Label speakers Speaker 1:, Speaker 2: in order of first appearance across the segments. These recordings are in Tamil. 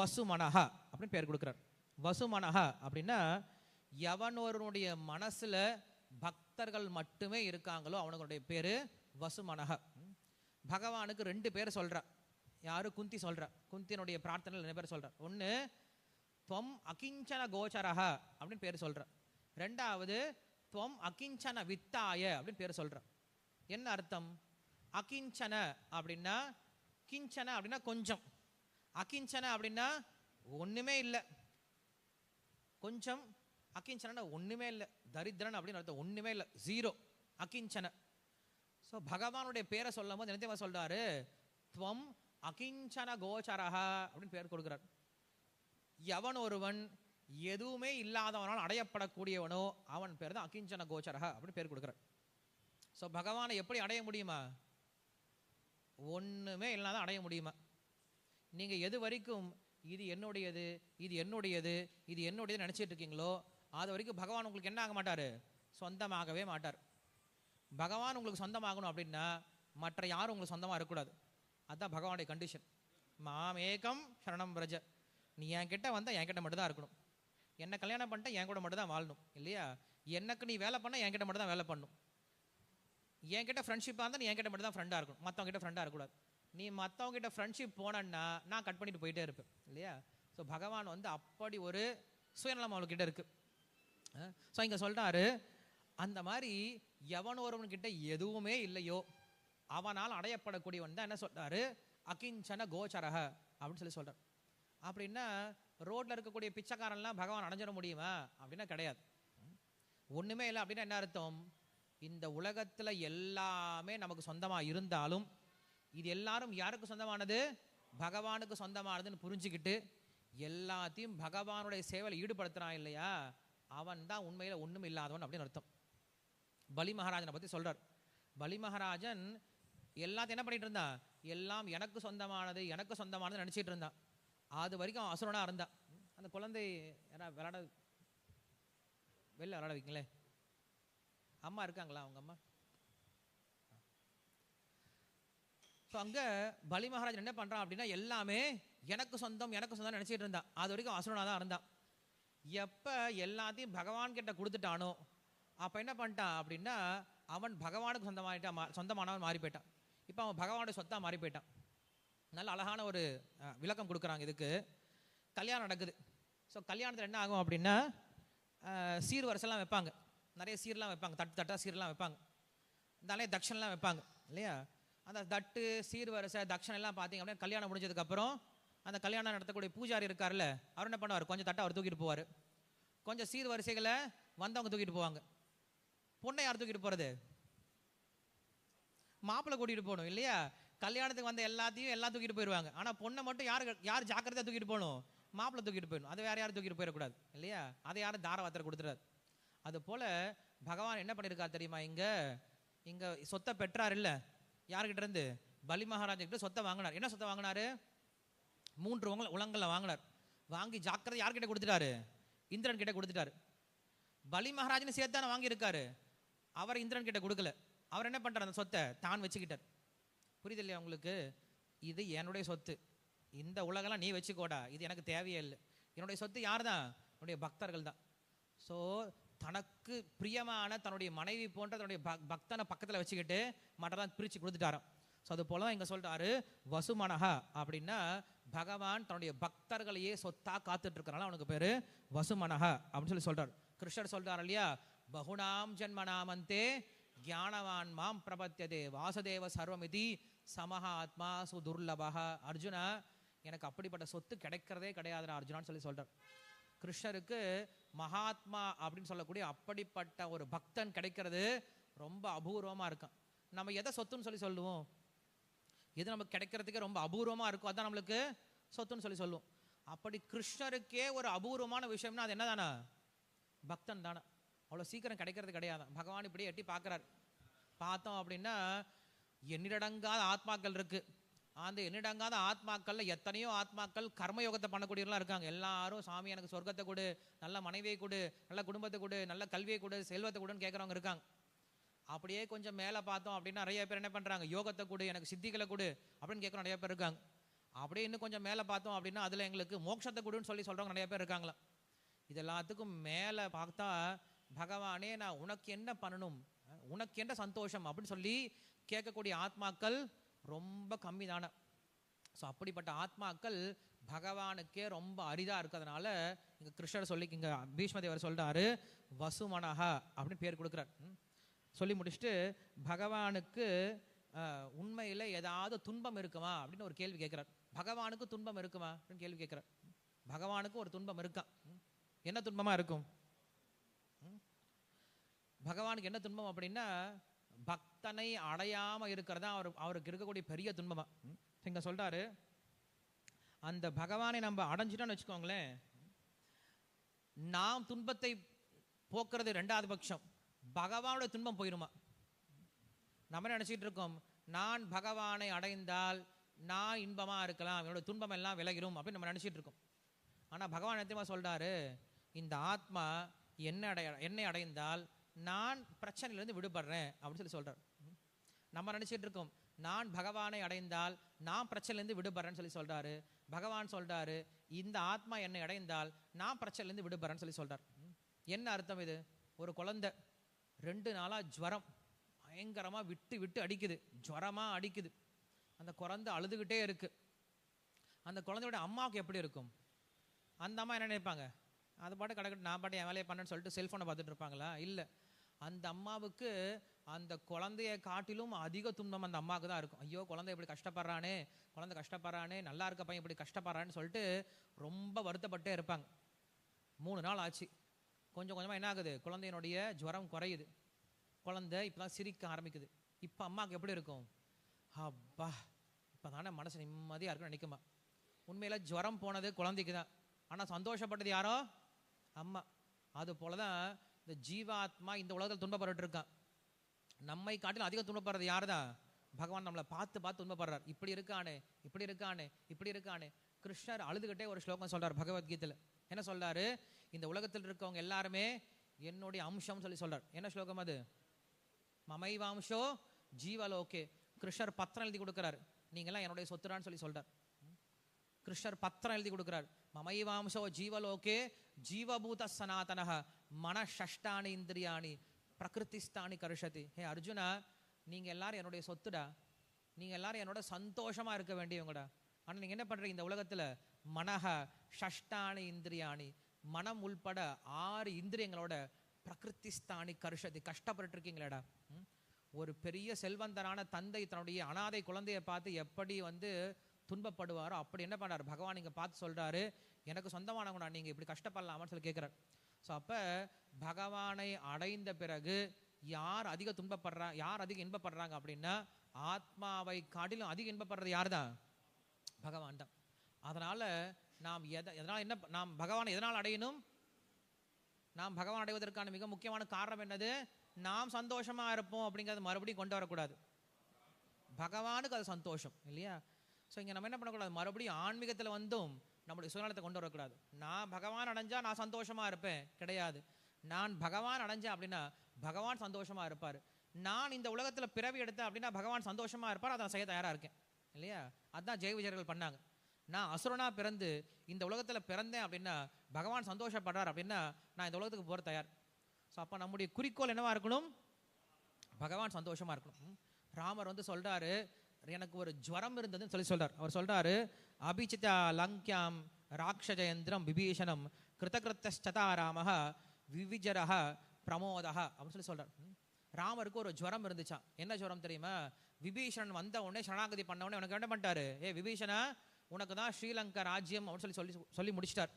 Speaker 1: வசுமனஹா அப்படின்னு பேர் கொடுக்குறார். வசுமனஹா அப்படின்னா எவனொருனுடைய மனசில் மனசுல பக்தர்கள் மட்டுமே இருக்காங்களோ அவனுடைய பேரு வசுமனஹ. பகவானுக்கு ரெண்டு பேர் சொல்றா. யாரு? குந்தி சொல்றா. குந்தினுடைய பிரார்த்தனை ரெண்டு பேர் சொல்றா. ஒண்ணு துவம் அகிஞ்சன கோச்சரஹ அப்படின்னு பேர் சொல்ற. ரெண்டாவது துவம் அகிஞ்சன வித்தாய அப்படின்னு பேர் சொல்ற. என்ன அர்த்தம்? அகிஞ்சன அப்படின்னா கிஞ்சன அப்படின்னா கொஞ்சம். அகிஞ்சன அப்படின்னா ஒண்ணுமே இல்லை. கொஞ்சம் அகிஞ்சனா ஒண்ணுமே இல்லை. தரித்திரன் அப்படின்னு அர்த்தம் ஒண்ணுமே இல்லை. ஜீரோ அகிஞ்சன ஸோ பகவானுடைய பேரை சொல்லும் போது என்ன சொல்கிறாரு சொல்றாரு? துவம் அகிஞ்சன கோச்சரஹா அப்படின்னு பேர் கொடுக்குறார். எவன் ஒருவன் எதுவுமே இல்லாதவனால் அடையப்படக்கூடியவனோ அவன் பேர் தான் அகிஞ்சன கோச்சரஹா அப்படின்னு பேர் கொடுக்குறார். ஸோ பகவானை எப்படி அடைய முடியுமா? ஒண்ணுமே இல்லாத அடைய முடியுமா? நீங்கள் எது வரைக்கும் இது என்னுடையது இது என்னுடையது இது என்னுடையது நினச்சிட்டு இருக்கீங்களோ அது வரைக்கும் பகவான் உங்களுக்கு என்ன ஆக மாட்டார்? சொந்தமாகவே மாட்டார். பகவான் உங்களுக்கு சொந்தமாகணும் அப்படின்னா மற்ற யாரும் உங்களுக்கு சொந்தமாக இருக்கக்கூடாது. அதுதான் பகவானுடைய கண்டிஷன் மாமேகம் சரணம் பிரஜ நீ என்கிட்ட வந்தால் என்கிட்ட கிட்ட மட்டும்தான் இருக்கணும். என்ன கல்யாணம் பண்ணிட்டா என் கூட மட்டும் தான் வாழணும் இல்லையா? எனக்கு நீ வேலை பண்ணா என்கிட்ட மட்டும் தான் வேலை பண்ணணும். என்கிட்ட ஃப்ரெண்ட்ஷிப்பாக இருந்தால் நீ என்கிட்ட மட்டும் தான் ஃப்ரெண்டாக இருக்கணும். மற்றவங்க கிட்ட ஃப்ரெண்டாக இருக்கக்கூடாது. நீ மற்றவங்கிட்ட ஃப்ரெண்ட்ஷிப் போனேன்னா நான் கட் பண்ணிட்டு போயிட்டே இருப்பேன் இல்லையா? ஸோ பகவான் வந்து அப்படி ஒரு சுயநலம் அவளுக்கிட்ட இருக்கு. ஸோ இங்கே சொல்கிறாரு அந்த மாதிரி எவன் ஒருவன்கிட்ட எதுவுமே இல்லையோ அவனால் அடையப்படக்கூடியவன் தான் என்ன சொல்கிறாரு அகிஞ்சன கோச்சரக அப்படின்னு சொல்லி சொல்கிறார் அப்படின்னா ரோட்டில் இருக்கக்கூடிய பிச்சைக்காரன்லாம் பகவான் அடைஞ்சிட முடியுமா? அப்படின்னா கிடையாது. ஒன்றுமே இல்லை அப்படின்னா என்ன அர்த்தம்? இந்த உலகத்தில் எல்லாமே நமக்கு சொந்தமாக இருந்தாலும் இது எல்லாரும் யாருக்கு சொந்தமானது? பகவானுக்கு சொந்தமானதுன்னு புரிஞ்சுக்கிட்டு எல்லாத்தையும் பகவானுடைய சேவையில் ஈடுபடுத்துகிறான் இல்லையா? அவன் தான் உண்மையில் ஒன்றும் இல்லாதவன் அப்படின்னு அர்த்தம். பலி மகாராஜனை பற்றி சொல்கிறார் பலி மகாராஜன் எல்லாத்தையும் என்ன பண்ணிகிட்டு இருந்தான்? எல்லாம் எனக்கு சொந்தமானது எனக்கு சொந்தமானது நினச்சிட்டு இருந்தான். அது வரைக்கும் அசுரனாக இருந்தான் அந்த குழந்தை யாரா விளாட வெளில விளாட வைங்களேன். அம்மா இருக்காங்களா அவங்க அம்மா? ஸோ அங்கே பலி மகாராஜ் என்ன பண்ணுறான் அப்படின்னா எல்லாமே எனக்கு சொந்தம் எனக்கு சொந்தம் நினச்சிட்டு இருந்தான். அது வரைக்கும் அசுரனாக தான் இருந்தான். எப்போ எல்லாத்தையும் பகவான் கிட்ட கொடுத்துட்டானோ அப்போ என்ன பண்ணிட்டான் அப்படின்னா அவன் பகவானுக்கு சொந்தமாகிட்டான் மா- சொந்தமானவன் மாறி போயிட்டான். இப்போ அவன் பகவானுடைய சொத்தாக மாறி போயிட்டான். நல்ல அழகான ஒரு விளக்கம் கொடுக்குறாங்க இதுக்கு. கல்யாணம் நடக்குது. ஸோ கல்யாணத்தில் என்ன ஆகும் அப்படின்னா சீர் வரிசைலாம் வைப்பாங்க. நிறைய சீர்லாம் வைப்பாங்க. தட்டு தட்டாக சீர்லாம் வைப்பாங்க. நிறைய தட்சணெலாம் வைப்பாங்க. இல்லையா? அந்த தட்டு சீர் வரிசை தட்சணை எல்லாம் பார்த்தீங்க அப்படின்னா கல்யாணம் முடிஞ்சதுக்கப்புறம் அந்த கல்யாணம் நடத்தக்கூடிய பூஜாரி இருக்கார்ல அவர் என்ன பண்ணுவார்? கொஞ்சம் தட்டை அவர் தூக்கிட்டு போவார். கொஞ்சம் சீர் வரிசைகளை வந்தவங்க தூக்கிட்டு போவாங்க. பொண்ணை யார் தூக்கிட்டு போகிறது மாப்பிள்ளை கூட்டிகிட்டு போகணும் இல்லையா? கல்யாணத்துக்கு வந்த எல்லாத்தையும் எல்லாம் தூக்கிட்டு போயிடுவாங்க ஆனால் பொண்ணை மட்டும் யார் யார் ஜாக்கிரதையாக தூக்கிட்டு போகணும்? மாப்பிள்ளை தூக்கிட்டு போயிடணும். அதை வேறு யாரும் தூக்கிட்டு போயிடக்கூடாது இல்லையா? அதை யாரும் தாரவாத்திர கொடுத்துறாரு அது போல பகவான் என்ன பண்ணியிருக்கார் தெரியுமா இங்க? இங்க சொத்தை பெற்றார் இல்ல? யார்கிட்ட இருந்து பலி மகாராஜா கிட்ட சொத்தை வாங்கினார். என்ன சொத்தை வாங்கினாரு? மூன்று உங்கள உலங்களில் வாங்கினார். வாங்கி ஜாக்கிரதை யார்கிட்ட கொடுத்துட்டாரு? இந்திரன் கிட்ட கொடுத்துட்டாரு. பலி மகாராஜன் சேர்த்து தானே வாங்கியிருக்காரு. அவர் இந்திரன் கிட்ட கொடுக்கல. அவர் என்ன பண்றாரு அந்த சொத்தை? தான் வச்சுக்கிட்டார். புரியுது இல்லையா உங்களுக்கு? இது என்னுடைய சொத்து. இந்த உலகெல்லாம் நீ வச்சுக்கோடா. இது எனக்கு தேவையே இல்லை. என்னுடைய சொத்து யார் தான் என்னுடைய பக்தர்கள் தான் ஸோ தனக்கு பிரியமான தன்னுடைய மனைவி போன்ற தன்னுடைய பக்- பக்தனை பக்கத்தில் வச்சுக்கிட்டு மற்றதான் பிரித்து கொடுத்துட்டாராம். ஸோ அது போல இங்கே சொல்றாரு வசுமனஹா அப்படின்னா பகவான் தன்னுடைய பக்தர்களையே சொத்தா காத்துட்ருக்கனால அவனுக்கு பேரு வசுமனஹா அப்படின்னு சொல்லி சொல்றாரு. கிருஷ்ணர் சொல்றாரு இல்லையா பகுணாம் ஜன்மனாமந்தே ஞானவான் மாம் பிரபத்தியதே வாசுதேவ சர்வமிதி சமஹாத்மா சுதுர்லபா அர்ஜுனா எனக்கு அப்படிப்பட்ட சொத்து கிடைக்கிறதே கிடையாதுடா அர்ஜுனான்னு சொல்லி சொல்கிறார் கிருஷ்ணருக்கு மகாத்மா அப்படின்னு சொல்லக்கூடிய அப்படிப்பட்ட ஒரு பக்தன் கிடைக்கிறது ரொம்ப அபூர்வமாக இருக்கும். நம்ம எதை சொத்துன்னு சொல்லி சொல்லுவோம்? எது நமக்கு கிடைக்கிறதுக்கே ரொம்ப அபூர்வமாக இருக்கும் அதான் நம்மளுக்கு சொத்துன்னு சொல்லி சொல்லுவோம். அப்படி கிருஷ்ணருக்கே ஒரு அபூர்வமான விஷயம்னா அது என்ன தானே பக்தன் தானே? அவ்வளோ சீக்கிரம் கிடைக்கிறது கிடையாது. பகவான் இப்படி எட்டி பார்க்குறாரு. பார்த்தோம் அப்படின்னா எண்ணிடங்காத ஆத்மாக்கள் இருக்குது அந்த என்னிடங்காத ஆத்மாக்கள்ல எத்தனையோ ஆத்மாக்கள் கர்மயோகத்தை பண்ணக்கூடியவர்களாக இருக்காங்க. எல்லாரும் சாமி எனக்கு சொர்க்கத்தை கொடு நல்ல மனைவியை கொடு நல்ல குடும்பத்தை கொடு நல்ல கல்வியை கொடு செல்வத்தை கொடுன்னு கேட்குறவங்க இருக்காங்க. அப்படியே கொஞ்சம் மேலே பார்த்தோம் அப்படின்னா நிறைய பேர் என்ன பண்றாங்க யோகத்தை கொடு எனக்கு சித்திகளை கொடு அப்படின்னு கேட்குற நிறைய பேர் இருக்காங்க. அப்படியே இன்னும் கொஞ்சம் மேலே பார்த்தோம் அப்படின்னா அதில் எங்களுக்கு மோட்சத்தை கொடுன்னு சொல்லி சொல்கிறவங்க நிறைய பேர் இருக்காங்களா? இது எல்லாத்துக்கும் மேலே பார்த்தா பகவானே நான் உனக்கு என்ன பண்ணணும்? உனக்கு என்ன சந்தோஷம்? அப்படின்னு சொல்லி கேட்கக்கூடிய ஆத்மாக்கள் ரொம்ப கம்மி தானே ஸோ அப்படிப்பட்ட ஆத்மாக்கள் பகவானுக்கே ரொம்ப அரிதாக இருக்கிறதுனால இங்கே கிருஷ்ணர் சொல்லி இங்கே பீஷ்மதேவர் சொல்கிறாரு வசுமனஹா அப்படின்னு பேர் கொடுக்குறார். சொல்லி முடிச்சுட்டு பகவானுக்கு உண்மையில் உண்மையில ஏதாவது துன்பம் இருக்குமா அப்படின்னு ஒரு கேள்வி கேட்குறார். பகவானுக்கு துன்பம் இருக்குமா அப்படின்னு கேள்வி கேட்குறார். பகவானுக்கு ஒரு துன்பம் இருக்கான் என்ன துன்பமாக இருக்கும்? பகவானுக்கு என்ன துன்பம் அப்படின்னா பக்தனை அடையாமல் இருக்கிறது தான் அவர் அவருக்கு இருக்கக்கூடிய பெரிய துன்பமாக இங்கே சொல்கிறாரு அந்த பகவானை நம்ம அடைஞ்சிட்டோம்னு வச்சுக்கோங்களேன் நாம் துன்பத்தை போக்குறது ரெண்டாவது பட்சம். பகவானோட துன்பம் போயிருமா? நம்ம நினச்சிக்கிட்டு இருக்கோம்? நான் பகவானை அடைந்தால் நான் இன்பமாக இருக்கலாம் என்னோட துன்பம் எல்லாம் விலகிரும் அப்படின்னு நம்ம நினச்சிட்டு இருக்கோம். ஆனால் பகவான் நித்தியமா சொல்கிறாரு இந்த ஆத்மா என்ன அடைய என்னை அடைந்தால் நான் பிரச்சனையிலேருந்து விடுபடுறேன் அப்படின்னு சொல்லி சொல்றாரு. நம்ம நினைச்சிட்டு இருக்கோம் நான் பகவானை அடைந்தால் நான் பிரச்சனையிலேருந்து விடுபடுறேன்னு சொல்லி சொல்றாரு. பகவான் சொல்றாரு இந்த ஆத்மா என்னை அடைந்தால் நான் பிரச்சனையிலேருந்து விடுபடுறேன்னு சொல்லி சொல்றாரு. என்ன அர்த்தம் இது? ஒரு குழந்தை ரெண்டு நாளா ஜுவரம் பயங்கரமா விட்டு விட்டு அடிக்குது ஜுவரமா அடிக்குது. அந்த குழந்தை அழுதுகிட்டே இருக்கு. அந்த குழந்தையோட அம்மாவுக்கு எப்படி இருக்கும்? அந்த அம்மா என்ன நினைப்பாங்க? அது பாட்டு கிடக்கட்டும் நான் பாட்டு என் வேலையை பண்ணேன்னு சொல்லிட்டு செல்ஃபோனை பார்த்துட்டு இருப்பாங்களா? இல்லை. அந்த அம்மாவுக்கு அந்த குழந்தைய காட்டிலும் அதிக துன்பம் அந்த அம்மாவுக்கு தான் இருக்கும். ஐயோ குழந்தை இப்படி கஷ்டப்படுறானே குழந்தை கஷ்டப்படுறானே நல்லா இருக்க பையன் இப்படி கஷ்டப்படுறான்னு சொல்லிட்டு ரொம்ப வருத்தப்பட்டே இருப்பாங்க. மூணு நாள் ஆச்சு. கொஞ்சம் கொஞ்சமாக என்ன ஆகுது? குழந்தையினுடைய ஜுரம் குறையுது. குழந்தை இப்பதான் சிரிக்க ஆரம்பிக்குது. இப்போ அம்மாவுக்கு எப்படி இருக்கும்? அப்பா இப்போ தானே மனசு நிம்மதியாக இருக்குன்னு நினைக்குமா. உண்மையில் ஜுரம் போனது குழந்தைக்கு தான் ஆனால் சந்தோஷப்பட்டது யாரோ? அம்மா. அது போல தான் இந்த ஜீவாத்மா இந்த உலகத்தில் துன்பப்பட்டு இருக்கான் நம்மை காட்டில் அதிகம் துன்பப்படுறது யார் தான் பகவான் நம்மளை பார்த்து பார்த்து துன்பப்படுறார். இப்படி இருக்கானே இப்படி இருக்கானே இப்படி இருக்கானே. கிருஷ்ணர் அழுதுகிட்டே ஒரு ஸ்லோகம் சொல்றார் பகவத்கீதையில். என்ன சொல்றாரு? இந்த உலகத்தில் இருக்கவங்க எல்லாருமே என்னுடைய அம்சம் சொல்லி சொல்கிறார் என்ன ஸ்லோகம் அது? மமைவாம்சோ ஜீவலோகே. கிருஷ்ணர் பத்திரம் எழுதி கொடுக்கிறார். நீங்கெல்லாம் என்னுடைய சொத்துறான்னு சொல்லி சொல்கிறார் கிருஷ்ணர் பத்திரம் எழுதி கொடுக்கிறார். மமைவாம்சோ ஜீவலோகே ஜீவபூத சனாதனஹ மன ஷஷ்டானி இந்திரியாணி பிரகிருதிஸ்தானி கருஷதி. ஹே அர்ஜுனா நீங்க எல்லாரும் என்னுடைய சொத்துடா? நீங்க எல்லாரும் என்னோட சந்தோஷமா இருக்க வேண்டியவங்கடா. ஆனா நீங்க என்ன பண்றீங்க இந்த உலகத்துல? மனஹ ஷஷ்டானி இந்திரியாணி மனம் உள்பட ஆறு இந்திரியங்களோட பிரகிருதிஸ்தானி கருஷதி. கஷ்டப்பட்டு இருக்கீங்களேடா ஒரு பெரிய செல்வந்தரான தந்தை தன்னுடைய அனாதை குழந்தையை பார்த்து எப்படி வந்து துன்பப்படுவாரோ அப்படி என்ன பண்றாரு? பகவான் இங்கே பார்த்து சொல்றாரு எனக்கு சொந்தமானவங்கடா நீங்க இப்படி கஷ்டப்படலாமான்னு சொல்லி கேட்குறாரு ஸோ அப்ப பகவானை அடைந்த பிறகு யார் அதிக துன்பப்படுறா யார் அதிக இன்பப்படுறாங்க அப்படின்னா ஆத்மாவை காட்டிலும் அதிக இன்பப்படுறது யார் தான் பகவான் தான். அதனால நாம் எதை எதனால் என்ன நாம் பகவானை எதனால் அடையணும்? நாம் பகவான் அடைவதற்கான மிக முக்கியமான காரணம் என்னது? நாம் சந்தோஷமா இருப்போம் அப்படிங்கிறது மறுபடியும் கொண்டு வரக்கூடாது. பகவானுக்கு அது சந்தோஷம் இல்லையா? ஸோ இங்கே நம்ம என்ன பண்ணக்கூடாது? மறுபடியும் ஆன்மீகத்தில் வந்தும் நம்மளுடைய சுயநலத்தை கொண்டு வரக்கூடாது. நான் பகவான் அடைஞ்சால் நான் சந்தோஷமா இருப்பேன். கிடையாது. நான் பகவான் அடைஞ்சேன் அப்படின்னா பகவான் சந்தோஷமா இருப்பார். நான் இந்த உலகத்தில் பிறவி எடுத்தேன் அப்படின்னா பகவான் சந்தோஷமா இருப்பார். அதை நான் செய்ய தயாராக இருக்கேன். இல்லையா? அதான் ஜெய விஜயர்கள் பண்ணாங்க. நான் அசுரனா பிறந்து இந்த உலகத்தில் பிறந்தேன் அப்படின்னா பகவான் சந்தோஷப்படுறார் அப்படின்னா நான் இந்த உலகத்துக்கு போகிற தயார். ஸோ அப்போ நம்முடைய குறிக்கோள் என்னவாக இருக்கணும்? பகவான் சந்தோஷமா இருக்கணும். ராமர் வந்து சொல்கிறாரு எனக்கு ஒரு ஜுவரம் இருந்ததுன்னு சொல்லி சொல்றார். அவர் சொல்றாரு அபிச்சிதா லங்கியாம் ராட்சஜயந்திரம் விபீஷணம் கிருதகிருத்தஸ்சதாராமஹ விவிஜரக பிரமோதக அப்படின்னு சொல்லி சொல்றார். ராமருக்கு ஒரு ஜுவரம் இருந்துச்சாம் என்ன ஜுவரம் தெரியுமா? விபீஷணன் வந்த உடனே சரணாகதி பண்ண உடனே உனக்கு என்ன பண்ணிட்டாரு? ஏ விபீஷணா உனக்கு தான் ஸ்ரீலங்கா ராஜ்யம் அப்படின்னு சொல்லி சொல்லி சொல்லி முடிச்சிட்டார்.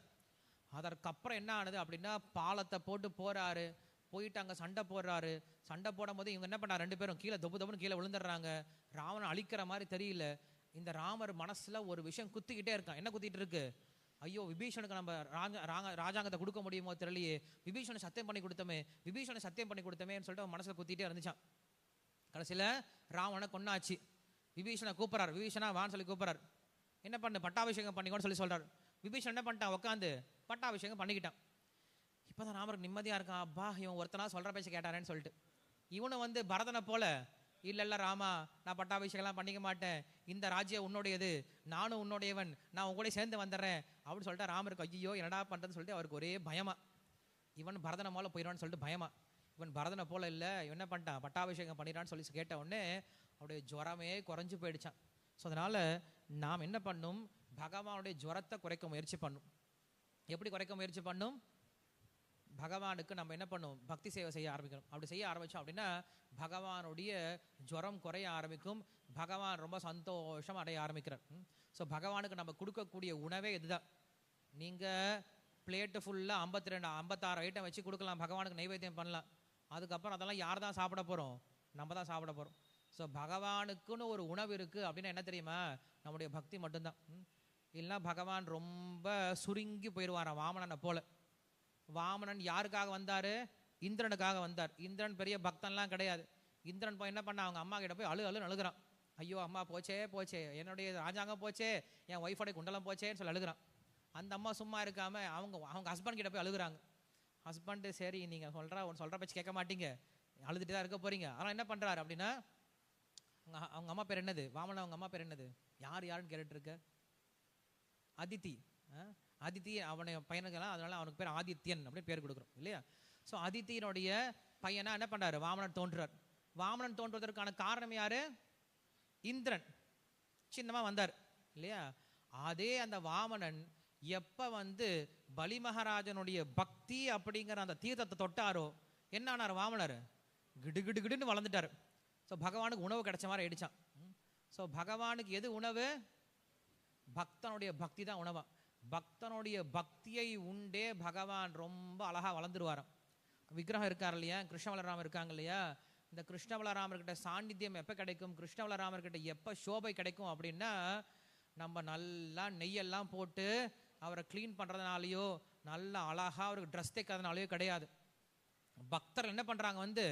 Speaker 1: அதற்கப்புறம் என்ன ஆனது அப்படின்னா பாலத்தை போட்டு போறாரு. போயிட்டு அங்கே சண்டை போடுறாரு. சண்டை போடும்போது இவங்க என்ன பண்ணா ரெண்டு பேரும் கீழே தொப்பு தொப்புன்னு கீழே விழுந்துடுறாங்க. ராவணன் அழிக்கிற மாதிரி தெரியல. இந்த ராமர் மனசில் ஒரு விஷயம் குத்திக்கிட்டே இருக்கான். என்ன குத்திட்டு இருக்கு? ஐயோ விபீஷனுக்கு நம்ம ராஜ ராங்க- ராஜாங்கத்தை கொடுக்க முடியுமோ தெரியலையே. விபீஷனை சத்தியம் பண்ணி கொடுத்தமே விபீஷனை சத்தியம் பண்ணி கொடுத்தமேன்னு சொல்லிட்டு அவன் மனசில் குத்திட்டே இருந்துச்சான். கடைசியில ராவனை கொன்னாச்சு. விபீஷனை கூப்பிட்றார். விபீஷனா வான்னு சொல்லி கூப்பிட்றாரு. என்ன பண்ணு? பட்டாபிஷேகம் பண்ணிக்கோன்னு சொல்லி சொல்கிறார் விபீஷன் என்ன பண்ணிட்டான்? உட்காந்து பட்டாபிஷேகம் பண்ணிக்கிட்டான். இப்போ தான் ராமருக்கு நிம்மதியாக இருக்கான். அப்பா இவன் ஒருத்தனா சொல்ற பேச கேட்டாரேன்னு சொல்லிட்டு. இவனை வந்து பரதனை போல இல்லைல்ல ராமா நான் பட்டாபிஷேகம்லாம் பண்ணிக்க மாட்டேன். இந்த ராஜ்யம் உன்னுடையது. நானும் உன்னுடையவன். நான் உங்க கூட சேர்ந்து வந்துடுறேன். அப்படின்னு சொல்லிட்டு ராமருக்கு ஐயோ என்னடா பண்றதுன்னு சொல்லிட்டு அவருக்கு ஒரே பயமா. இவன் பரதனை போல போயிடுவான்னு சொல்லிட்டு பயமா. இவன் பரதனை போல இல்லை இவன் என்ன பண்ணிட்டான்? பட்டாபிஷேகம் பண்ணிடுறான்னு சொல்லி கேட்ட உடனே அவருடைய ஜுரமே குறைஞ்சு போயிடுச்சான். ஸோ அதனால நாம் என்ன பண்ணும்? பகவானுடைய ஜுரத்தை குறைக்க முயற்சி பண்ணும். எப்படி குறைக்க முயற்சி பண்ணும்? பகவானுக்கு நம்ம என்ன பண்ணும் பக்தி சேவை செய்ய ஆரம்பிக்கணும். அப்படி செய்ய ஆரம்பிச்சோம் அப்படின்னா பகவானுடைய ஜுரம் குறைய ஆரம்பிக்கும். பகவான் ரொம்ப சந்தோஷம் அடைய ஆரம்பிக்கிறார். ஸோ பகவானுக்கு நம்ம கொடுக்கக்கூடிய உணவே இதுதான். நீங்கள் பிளேட்டு ஃபுல்லாக ஐம்பத்தி ரெண்டு ஐம்பத்தாறு ஐட்டம் வச்சு கொடுக்கலாம். பகவானுக்கு நைவேத்தியம் பண்ணலாம். அதுக்கப்புறம் அதெல்லாம் யார் தான் சாப்பிட போகிறோம் நம்ம தான் சாப்பிட போகிறோம் ஸோ பகவானுக்குன்னு ஒரு உணவு இருக்குது அப்படின்னா என்ன தெரியுமா? நம்முடைய பக்தி மட்டும்தான். இல்லைன்னா பகவான் ரொம்ப சுருங்கி போயிடுவாராம் வாமனனை போல். வாமனன் யாருக்காக வந்தார்? இந்திரனுக்காக வந்தார். இந்திரன் பெரிய பக்தன்லாம் கிடையாது. இந்திரன் போய் என்ன பண்ண அவங்க அம்மா கிட்ட போய் அழு அழு அழுகுறான். ஐயோ அம்மா போச்சே போச்சே. என்னுடைய ராஜாங்கம் போச்சே. என் ஒய்ஃபோடைய குண்டலம் போச்சேன்னு சொல்லி அழுகுறான். அந்த அம்மா சும்மா இருக்காமல் அவங்க அவங்க ஹஸ்பண்ட் கிட்ட போய் அழுகுறாங்க. ஹஸ்பண்டு சரி நீங்கள் சொல்கிறா ஒன்று சொல்கிற பச்சு கேட்க மாட்டீங்க. அழுதுட்டு தான் இருக்க போகிறீங்க ஆனால் என்ன பண்ணுறாரு அப்படின்னா அவங்க அவங்க அம்மா பேர் என்னது? வாமன அவங்க அம்மா பேர் என்னது? யார் யாருன்னு கேட்டுட்ருக்க அதித்தி. ஆ? அதித்தி அவனை பையனுக்கெல்லாம் அதனால அவனுக்கு பேர் ஆதித்யன் அப்படின்னு பேர் கொடுக்குறோம் இல்லையா? ஸோ அதித்தியினுடைய பையனா என்ன பண்ணுறாரு வாமனன் தோன்றுறார். வாமனன் தோன்றுவதற்கான காரணம் யாரு? இந்திரன். சின்னமா வந்தார் இல்லையா? அதே அந்த வாமனன் எப்போ வந்து பலி மகாராஜனுடைய பக்தி அப்படிங்கிற அந்த தீர்த்தத்தை தொட்டாரோ என்ன ஆனார் வாமனர்? கிடு கிடு கிடுன்னு வளர்ந்துட்டார். ஸோ பகவானுக்கு உணவு கிடைச்ச மாதிரி ஆயிடுச்சான் ஸோ பகவானுக்கு எது உணவு? பக்தனுடைய பக்தி தான் உணவா. பக்தனுடைய பக்தியை உண்டே பகவான் ரொம்ப அழகா வளர்ந்துருவாராம். விக்கிரகம் இருக்கார் இல்லையா? கிருஷ்ண பலராமர் இருக்காங்க இல்லையா? இந்த கிருஷ்ண பலராமர்கிட்ட சாநித்தியம் எப்போ கிடைக்கும்? கிருஷ்ணவளராமர்கிட்ட எப்போ சோபை கிடைக்கும் அப்படின்னா நம்ம நல்லா நெய்யெல்லாம் போட்டு அவரை க்ளீன் பண்ணுறதுனாலையோ நல்லா அழகா அவருக்கு ட்ரெஸ் தைக்கிறதுனாலையோ கிடையாது. பக்தர் என்ன பண்றாங்க வந்து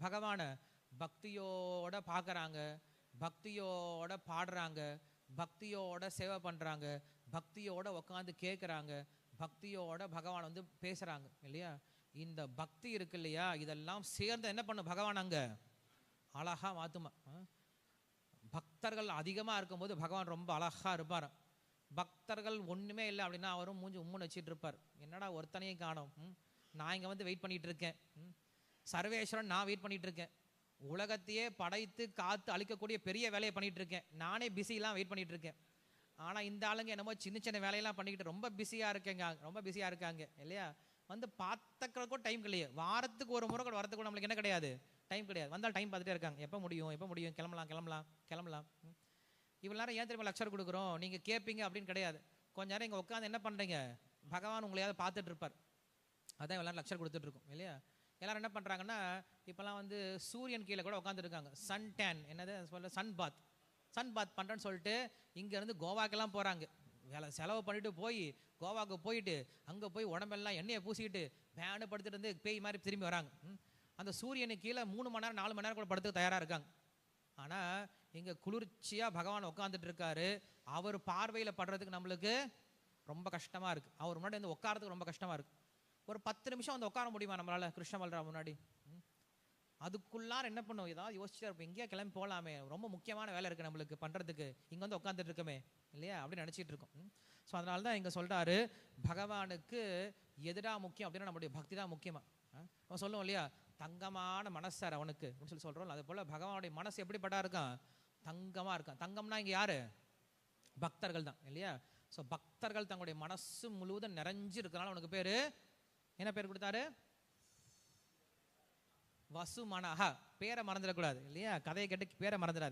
Speaker 1: பகவானை பக்தியோட பார்க்குறாங்க பக்தியோட பாடுறாங்க பக்தியோட சேவை பண்ணுறாங்க பக்தியோட உட்காந்து கேட்குறாங்க பக்தியோட பகவான் வந்து பேசுகிறாங்க இல்லையா? இந்த பக்தி இருக்கு இல்லையா? இதெல்லாம் சேர்ந்து என்ன பண்ணும் பகவான் அங்கே? அழகா மாற்றுமா பக்தர்கள் அதிகமாக இருக்கும்போது பகவான் ரொம்ப அழகாக இருப்பார். பக்தர்கள் ஒன்றுமே இல்லை அப்படின்னா அவரும் மூஞ்சி உம்முன்னு வச்சுட்டு இருப்பார். என்னடா ஒருத்தனையும் காணும் நான் இங்கே வந்து வெயிட் பண்ணிகிட்டு இருக்கேன் ம்? சர்வேஸ்வரன் நான் வெயிட் பண்ணிகிட்டு இருக்கேன். உலகத்தையே படைத்து காத்து அழிக்கக்கூடிய பெரிய வேலையை பண்ணிகிட்டு இருக்கேன். நானே பிஸிலாம் வெயிட் பண்ணிகிட்டு இருக்கேன். ஆனால் இந்த ஆளுங்க என்னமோ சின்ன சின்ன வேலையெல்லாம் பண்ணிக்கிட்டு ரொம்ப பிஸியாக இருக்கேங்க. ரொம்ப பிஸியாக இருக்காங்க இல்லையா? வந்து பார்த்துக்கிறதுக்கும் டைம் கிடையாது. வாரத்துக்கு ஒரு முறை கூட வரத்துக்கு நம்மளுக்கு என்ன கிடையாது? டைம் கிடையாது. வந்தால் டைம் பார்த்துட்டே இருக்காங்க. எப்போ முடியும்? எப்போ முடியும்? கிளம்பலாம் கிளம்பலாம் கிளம்பலாம். இவ்வளோ நேரம் ஏன் திரும்ப லெக்சர் கொடுக்குறோம்? நீங்கள் கேட்பீங்க அப்படின்னு கிடையாது. கொஞ்ச நேரம் இங்கே உட்காந்து என்ன பண்ணுறீங்க பகவான் உங்களையாவது பார்த்துட்டு இருப்பார். அதான் எல்லாரும் லெக்சர் கொடுத்துட்ருக்கோம் இல்லையா? எல்லோரும் என்ன பண்ணுறாங்கன்னா இப்போல்லாம் வந்து சூரியன் கீழே கூட உட்காந்துருக்காங்க சன் டேன் என்னது? சொல்ல சன் பாத். சன் பாத் பண்ணுறேன்னு சொல்லிட்டு இங்கேருந்து கோவாக்கெல்லாம் போகிறாங்க வேலை செலவு பண்ணிட்டு போய் கோவாக்கு போயிட்டு அங்கே போய் உடம்பெல்லாம் எண்ணெயை பூசிக்கிட்டு வேனு படுத்துட்டு இருந்து பேய் மாதிரி திரும்பி வராங்க. அந்த சூரியனுக்கு கீழே மூணு மணி நேரம் நாலு மணி நேரம் கூட படுத்துக்க தயாராக இருக்காங்க. ஆனால் இங்கே குளிர்ச்சியாக பகவான் உட்காந்துட்டு இருக்காரு. அவர் பார்வையில் படுறதுக்கு நம்மளுக்கு ரொம்ப கஷ்டமாக இருக்குது அவர் முன்னாடி வந்து உட்காரத்துக்கு ரொம்ப கஷ்டமாக இருக்குது ஒரு பத்து நிமிஷம் வந்து உட்கார முடியுமா நம்மளால்? கிருஷ்ண முன்னாடி? அதுக்குள்ளார என்ன பண்ணுவோம் ஏதாவது யோசிச்சுட்டே இருப்போம். எங்கேயா கிளம்பி போகலாமே ரொம்ப முக்கியமான வேலை இருக்குது நம்மளுக்கு பண்ணுறதுக்கு இங்கே வந்து உட்காந்துட்டு இருக்கோமே. இல்லையா? அப்படின்னு நினைச்சிட்டு இருக்கோம். ஸோ அதனால தான் இங்கே சொல்றாரு பகவானுக்கு எதிராக முக்கியம்? அப்படின்னா நம்முடைய பக்தி தான் முக்கியமாக நம்ம சொல்லுவோம் இல்லையா? தங்கமான மனசார் அவனுக்கு. அப்படின்னு சொல்லி சொல்றோம் அது போல பகவானுடைய மனசு எப்படிப்பட்டா இருக்கான்? தங்கமாக இருக்கான். தங்கம்னா இங்கே யாரு? பக்தர்கள் தான். இல்லையா? ஸோ பக்தர்கள் தங்களுடைய மனசு முழுவதும் நிறைஞ்சு இருக்கிறனால உனக்கு பேர் என்ன பேர் கொடுத்தாரு? வசுமனஹா. பேரை மறந்துடக்கூடாது இல்லையா? கதையை கேட்டு பேரை மறந்துடாது.